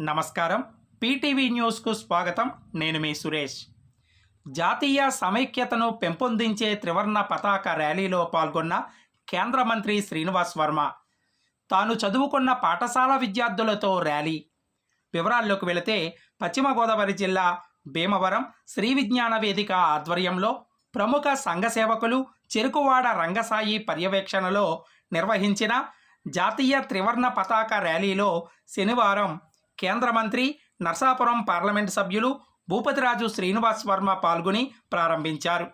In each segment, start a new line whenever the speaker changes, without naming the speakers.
నమస్కారం. పీటీవీ న్యూస్కు స్వాగతం. నేను మీ సురేష్. జాతీయ సమైక్యతను పెంపొందించే త్రివర్ణ పతాక ర్యాలీలో పాల్గొన్న కేంద్ర మంత్రి శ్రీనివాస్ వర్మ. తాను చదువుకున్న పాఠశాల విద్యార్థులతో ర్యాలీ. వివరాల్లోకి వెళితే పశ్చిమ గోదావరి జిల్లా భీమవరం శ్రీ విజ్ఞాన వేదిక ఆధ్వర్యంలో ప్రముఖ సంఘ సేవకులు చెరుకువాడ రంగసాయి పర్యవేక్షణలో నిర్వహించిన జాతీయ త్రివర్ణ పతాక ర్యాలీలో శనివారం కేంద్ర మంత్రి నర్సాపురం పార్లమెంట్ సభ్యులు భూపతిరాజు శ్రీనివాస్ వర్మ పాల్గొని ప్రారంభించారు.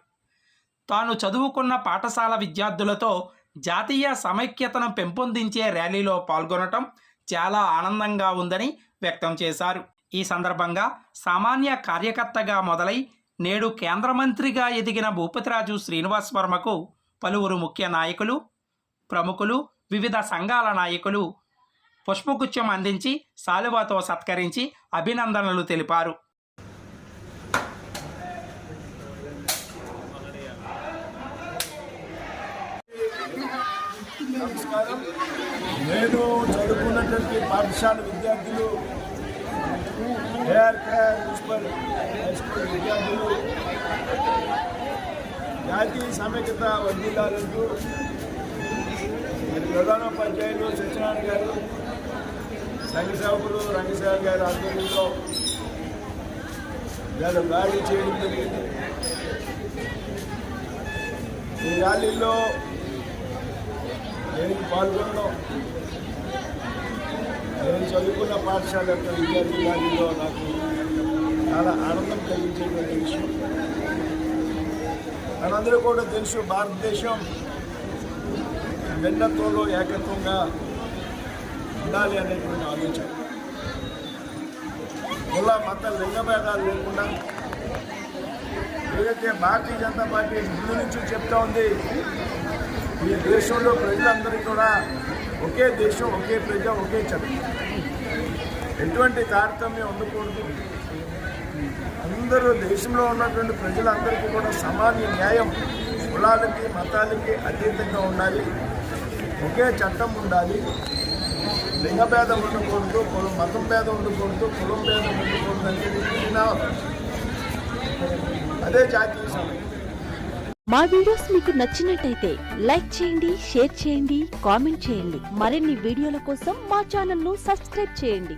తాను చదువుకున్న పాఠశాల విద్యార్థులతో జాతీయ సమైక్యతను పెంపొందించే ర్యాలీలో పాల్గొనటం చాలా ఆనందంగా ఉందని వ్యక్తం చేశారు. ఈ సందర్భంగా సామాన్య కార్యకర్తగా మొదలై నేడు కేంద్ర మంత్రిగా ఎదిగిన భూపతిరాజు శ్రీనివాస్ వర్మకు పలువురు ముఖ్య నాయకులు ప్రముఖులు వివిధ సంఘాల నాయకులు పుష్పగుచ్చం అందించి సాలువాతో సత్కరించి అభినందనలు తెలిపారు.
నమస్కారం. నేను చదువుకున్నటువంటి పాఠశాల విద్యార్థులు ఏఆర్ మున్సిపల్ స్కూల్ విద్యార్థులు జాతీయ సమైక్యత వర్ధిల్లాలంటూ ప్రధానోపాధ్యాయులు సత్యనారాయణ గారు సంఘ సేవకులు రంగసేవ గారి ఆధ్వర్యంలో ఇవాళ ర్యాలీ చేయడం జరిగింది. ఈ ర్యాలీలో నేను పాల్గొనడం? నేను చదువుకున్న పాఠశాల యొక్క విద్యార్థి ర్యాలీలో నాకు చాలా ఆనందం కలిగించేటువంటి విషయం. మనందరూ కూడా తెలుసు భారతదేశం భిన్నత్వంలో ఏకత్వంగా ఉండాలి అనేటువంటి ఆలోచన. కుల మత లింగభేదాలు లేకుండా ఏదైతే భారతీయ జనతా పార్టీ ముందు నుంచి చెప్తా ఉంది ఈ దేశంలో ప్రజలందరూ కూడా ఒకే దేశం ఒకే ప్రజ ఒకే చట్టం ఎటువంటి తారతమ్యం ఉండకూడదు. అందరూ దేశంలో ఉన్నటువంటి ప్రజలందరికీ కూడా సమాన న్యాయం కులాలకి మతాలకి అతీతంగా ఉండాలి. ఒకే చట్టం ఉండాలి. లింగ భేదం ఉండకూడదు కులం మతం భేదం ఉండకూడదు కులం భేదం ఉండకూడదు అనేది అదే జాతీయ సమయం
మా వీడియోస్ మీకు నచ్చినట్టయితే లైక్ చేయండి షేర్ చేయండి కామెంట్ చేయండి. మరిన్ని వీడియోల కోసం మా ఛానల్ను సబ్స్క్రైబ్ చేయండి.